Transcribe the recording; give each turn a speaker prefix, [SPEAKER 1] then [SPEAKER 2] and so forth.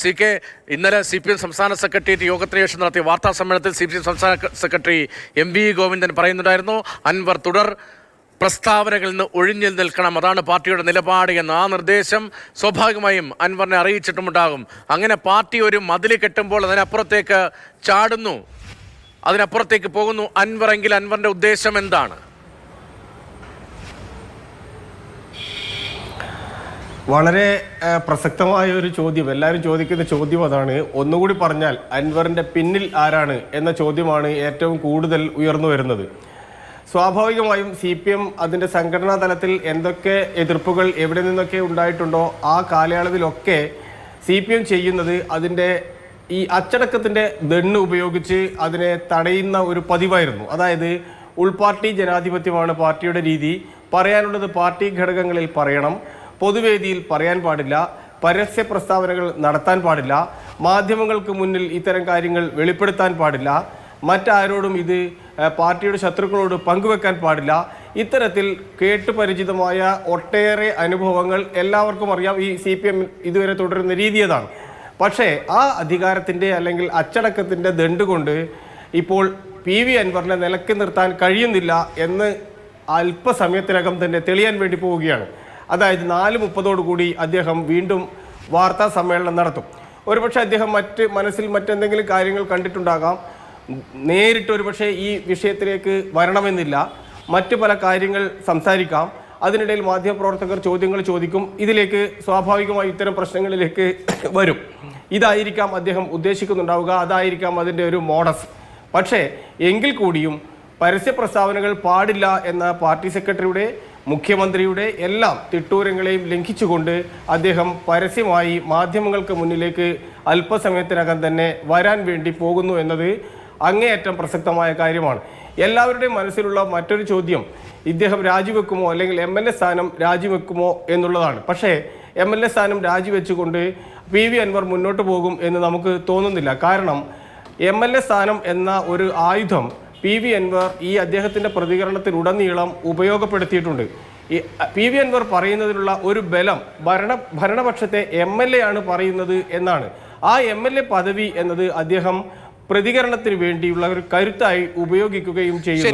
[SPEAKER 1] C K ഇന്നലെ C P M സംസ്ഥാന secretariat യോഗത്തിന് ശേഷം നടത്തിയ വാർത്താ സമ്മേളനത്തിൽ സി പി എം സംസ്ഥാന സെക്രട്ടറി എം വി ഗോവിന്ദൻ പറയുന്നുണ്ടായിരുന്നു അൻവർ തുടർ പ്രസ്താവനകളിൽ നിന്ന് ഒഴിഞ്ഞു നിൽക്കണം. അതാണ് പാർട്ടിയുടെ നിലപാട് എന്ന് ആ നിർദ്ദേശം സ്വാഭാവികമായും അൻവറിനെ അറിയിച്ചിട്ടുമുണ്ടാകും. അങ്ങനെ പാർട്ടി ഒരു മതിൽ കെട്ടുമ്പോൾ അതിനപ്പുറത്തേക്ക് ചാടുന്നു. അതിനപ്പുറത്തേക്ക് പോകുന്നു അൻവർ എങ്കിൽ അൻവറിന്റെ ഉദ്ദേശം എന്താണ്?
[SPEAKER 2] വളരെ പ്രസക്തമായ ഒരു ചോദ്യം എല്ലാവരും ചോദിക്കുന്ന ചോദ്യം അതാണ്. ഒന്നുകൂടി പറഞ്ഞാൽ അൻവറിന്റെ പിന്നിൽ ആരാണ് എന്ന ചോദ്യമാണ് ഏറ്റവും കൂടുതൽ ഉയർന്നു വരുന്നത്. സ്വാഭാവികമായും സി പി എം അതിന്റെ സംഘടനാ തലത്തിൽ എന്തൊക്കെ എതിർപ്പുകൾ എവിടെ നിന്നൊക്കെ ഉണ്ടായിട്ടുണ്ടോ ആ കാലയളവിലൊക്കെ സി പി എം ചെയ്യുന്നത് അതിന്റെ ഈ അച്ചടക്കത്തിന്റെ ദണ്ണ് ഉപയോഗിച്ച് അതിനെ തടയുന്ന ഒരു പതിവായിരുന്നു. അതായത് ഉൾപാർട്ടി ജനാധിപത്യമാണ് പാർട്ടിയുടെ രീതി. പറയാനുള്ളത് പാർട്ടി ഘടകങ്ങളിൽ പറയണം. പൊതുവേദിയിൽ പറയാൻ പാടില്ല പരസ്യ പ്രസ്താവനകൾ നടത്താൻ പാടില്ല മാധ്യമങ്ങൾക്ക് മുന്നിൽ ഇത്തരം കാര്യങ്ങൾ വെളിപ്പെടുത്താൻ പാടില്ല മറ്റാരോടും ഇത് പാർട്ടിയുടെ ശത്രുക്കളോട് പങ്കുവെക്കാൻ പാടില്ല. ഇത്തരത്തിൽ കേട്ടുപരിചിതമായ ഒട്ടേറെ അനുഭവങ്ങൾ എല്ലാവർക്കും അറിയാം. ഈ സി പി എം ഇതുവരെ തുടരുന്ന രീതി അതാണ് പക്ഷേ ആ അധികാരത്തിന്റെ അല്ലെങ്കിൽ അച്ചടക്കത്തിന്റെ ദണ്ട് കൊണ്ട് ഇപ്പോൾ പി വി അൻവറിനെ നിലക്കി നിർത്താൻ കഴിയുന്നില്ല എന്ന് അല്പസമയത്തിനകം തന്നെ തെളിയാൻ വേണ്ടി പോവുകയാണ്. അതായത് നാല് മുപ്പതോടുകൂടി അദ്ദേഹം വീണ്ടും വാർത്താ സമ്മേളനം നടത്തും. ഒരുപക്ഷെ അദ്ദേഹം മറ്റ് മനസ്സിൽ മറ്റെന്തെങ്കിലും കാര്യങ്ങൾ കണ്ടിട്ടുണ്ടാകാം. നേരിട്ട് ഒരുപക്ഷെ ഈ വിഷയത്തിലേക്ക് വരണമെന്നില്ല. മറ്റു പല കാര്യങ്ങൾ സംസാരിക്കാം. അതിനിടയിൽ മാധ്യമപ്രവർത്തകർ ചോദ്യങ്ങൾ ചോദിക്കും. ഇതിലേക്ക് സ്വാഭാവികമായി ഇത്തരം പ്രശ്നങ്ങളിലേക്ക് വരും. ഇതായിരിക്കാം അദ്ദേഹം ഉദ്ദേശിക്കുന്നുണ്ടാവുക. അതായിരിക്കാം അതിന്റെ ഒരു മോഡസ്. പക്ഷേ എങ്കിൽ കൂടിയും പരസ്യ പ്രസ്താവനകൾ പാടില്ല എന്ന പാർട്ടി സെക്രട്ടറിയുടെ മുഖ്യമന്ത്രിയുടെ എല്ലാം തിട്ടൂരങ്ങളെയും ലംഘിച്ചുകൊണ്ട് അദ്ദേഹം പരസ്യമായി മാധ്യമങ്ങൾക്ക് മുന്നിലേക്ക് അല്പസമയത്തിനകം തന്നെ വരാൻ വേണ്ടി പോകുന്നു എന്നത് അങ്ങേയറ്റം പ്രസക്തമായ കാര്യമാണ്. എല്ലാവരുടെയും മനസ്സിലുള്ള മറ്റൊരു ചോദ്യം ഇദ്ദേഹം രാജിവെക്കുമോ അല്ലെങ്കിൽ എം എൽ എ സ്ഥാനം രാജിവെക്കുമോ എന്നുള്ളതാണ്. പക്ഷേ എം എൽ എ സ്ഥാനം രാജിവെച്ചുകൊണ്ട് പി വി അൻവർ മുന്നോട്ട് പോകും എന്ന് നമുക്ക് തോന്നുന്നില്ല. കാരണം എം എൽ എ സ്ഥാനം എന്ന ഒരു ആയുധം പി വി അൻവർ ഈ അദ്ദേഹത്തിന്റെ പ്രതികരണത്തിലുടനീളം ഉപയോഗപ്പെടുത്തിയിട്ടുണ്ട്. ഈ പി വി അൻവർ പറയുന്നതിനുള്ള ഒരു ബലം ഭരണ ഭരണപക്ഷത്തെ എം എൽ എ ആണ് പറയുന്നത് എന്നാണ്. ആ എം എൽ എ പദവി എന്നത് അദ്ദേഹം പ്രതികരണത്തിന് വേണ്ടിയുള്ള ഒരു കരുത്തായി ഉപയോഗിക്കുകയും ചെയ്യുന്നു.